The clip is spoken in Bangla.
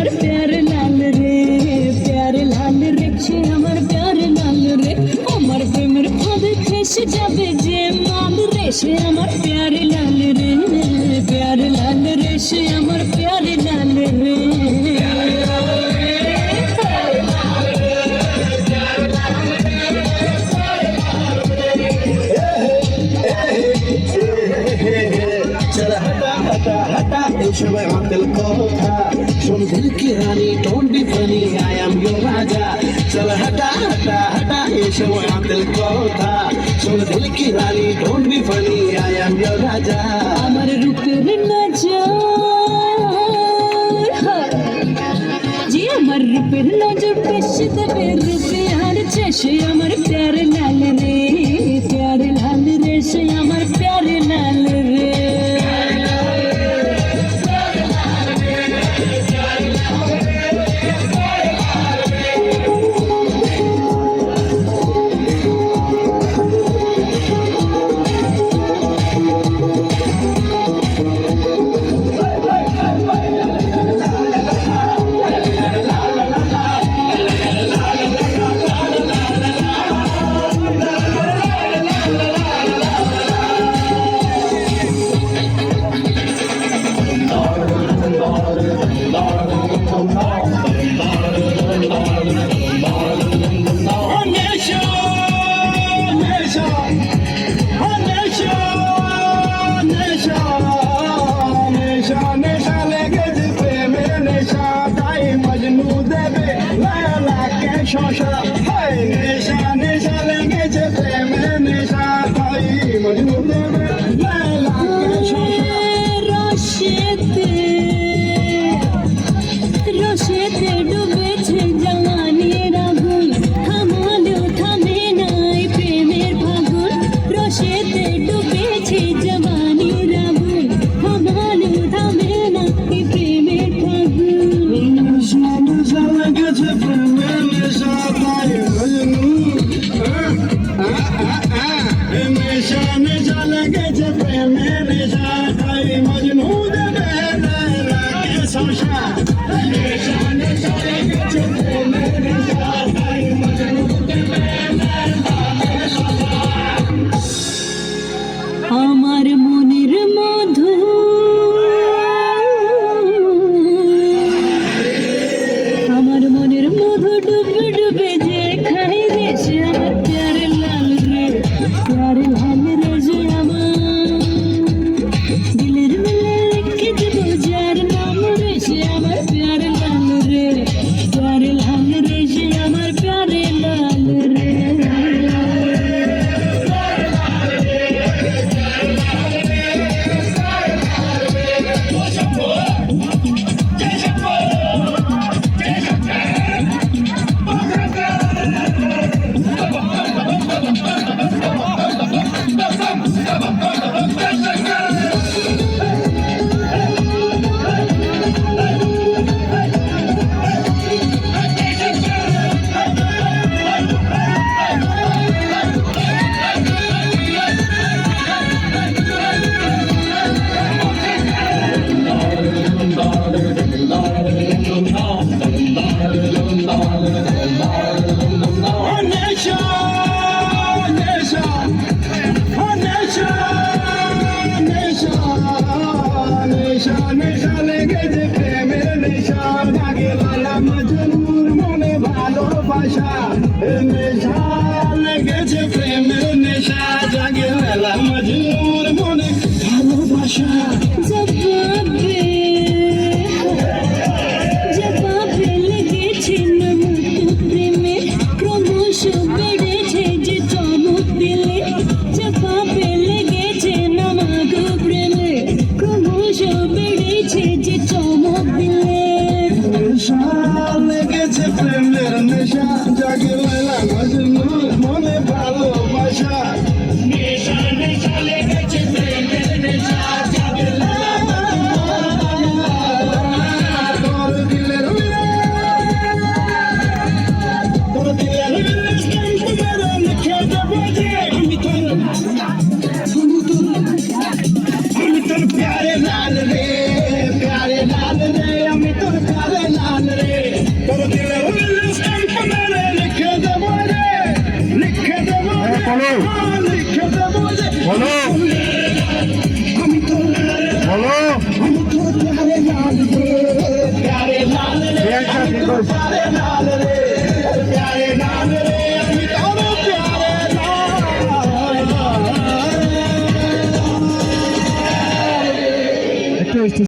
আমার প্যার লাল রে, প্যার লাল রেখে আমার প্যার লাল রে। আমার প্রেমের ফাঁদে ফেসে যাবে যে মাল রে, সে আমার প্যার লাল রে, প্যার লাল রে, সে আমার প্যার লাল রে। হটা হটা এই সময় হাতেল কর চল হটা হটা হটা এসব আমাদের কথা। শোন দিল কি রানী don't be funny I am your রাজা। আমার রূপের নজর যে আমার রূপের নজর পেশে দেবে রূপে আর চেষে আমার প্যারে খুশিতে ডুবেছে। বালা মজনুর মনে ভালোবাসা নেশা। বলো। বলো। বলো প্রিয়াঙ্কা